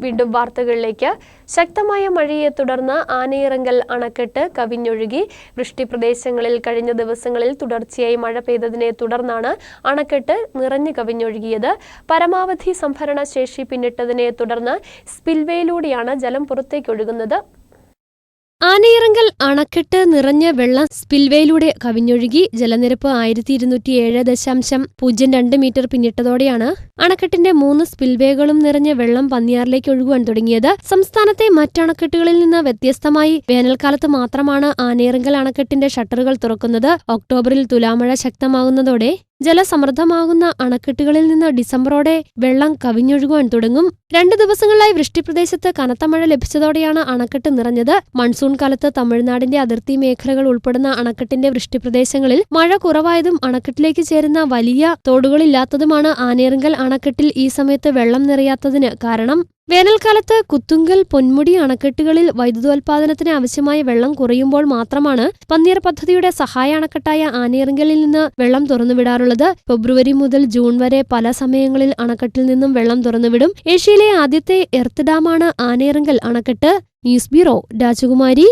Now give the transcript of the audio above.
വീണ്ടും വാർത്തകളിലേക്ക്. ശക്തമായ മഴയെ തുടർന്ന് ആനയിറങ്കൽ അണക്കെട്ട് കവിഞ്ഞൊഴുകി. വൃഷ്ടിപ്രദേശങ്ങളിൽ കഴിഞ്ഞ ദിവസങ്ങളിൽ തുടർച്ചയായി മഴ പെയ്തതിനെ തുടർന്നാണ് അണക്കെട്ട് നിറഞ്ഞു കവിഞ്ഞൊഴുകിയത്. പരമാവധി സംഭരണ ശേഷി പിന്നിട്ടതിനെ തുടർന്ന് സ്പിൽവേയിലൂടെയാണ് ജലം പുറത്തേക്കൊഴുകുന്നത്. ആനയിറങ്കൽ അണക്കെട്ട് നിറഞ്ഞ വെള്ളം സ്പിൽവേയിലൂടെ കവിഞ്ഞൊഴുകി ജലനിരപ്പ് ആയിരത്തി ഇരുന്നൂറ്റി ഏഴ് ദശാംശം പൂജ്യം രണ്ട് മീറ്റർ പിന്നിട്ടതോടെയാണ് അണക്കെട്ടിന്റെ മൂന്ന് സ്പിൽവേകളും നിറഞ്ഞ വെള്ളം പന്നിയാറിലേക്ക് ഒഴുകുവാൻ തുടങ്ങിയത്. സംസ്ഥാനത്തെ മറ്റണക്കെട്ടുകളിൽ നിന്ന് വ്യത്യസ്തമായി വേനൽക്കാലത്ത് മാത്രമാണ് ആനയിറങ്കൽ അണക്കെട്ടിന്റെ ഷട്ടറുകൾ തുറക്കുന്നത്. ഒക്ടോബറിൽ തുലാമഴ ശക്തമാകുന്നതോടെ ജലസമൃദ്ധമാകുന്ന അണക്കെട്ടുകളിൽ നിന്ന് ഡിസംബറോടെ വെള്ളം കവിഞ്ഞൊഴുകുവാൻ തുടങ്ങും. രണ്ട് ദിവസങ്ങളിലായി വൃഷ്ടിപ്രദേശത്ത് കനത്ത മഴ ലഭിച്ചതോടെയാണ് അണക്കെട്ട് നിറഞ്ഞത്. മൺസൂൺ കാലത്ത് തമിഴ്നാടിന്റെ അതിർത്തി മേഖലകൾ ഉൾപ്പെടുന്ന അണക്കെട്ടിന്റെ വൃഷ്ടിപ്രദേശങ്ങളിൽ മഴ കുറവായതും അണക്കെട്ടിലേക്ക് ചേരുന്ന വലിയ തോടുകളില്ലാത്തതുമാണ് ആനേറുങ്കൽ അണക്കെട്ടിൽ ഈ സമയത്ത് വെള്ളം നിറയാത്തതിന് കാരണം. വേനൽക്കാലത്ത് കുത്തുങ്കൽ പൊന്മുടി അണക്കെട്ടുകളിൽ വൈദ്യുതോൽപാദനത്തിന് ആവശ്യമായ വെള്ളം കുറയുമ്പോൾ മാത്രമാണ് പന്നീർ പദ്ധതിയുടെ സഹായ അണക്കെട്ടായ ആനേറിങ്കലിൽ നിന്ന് വെള്ളം തുറന്നുവിടാറുള്ളത്. ഫെബ്രുവരി മുതൽ ജൂൺ വരെ പല സമയങ്ങളിൽ അണക്കെട്ടിൽ നിന്നും വെള്ളം തുറന്നുവിടും. ഏഷ്യയിലെ ആദ്യത്തെ എർത്ത് ഡാമാണ് ആനേറിങ്കൽ അണക്കെട്ട്. ന്യൂസ് ബ്യൂറോ രാജകുമാരി.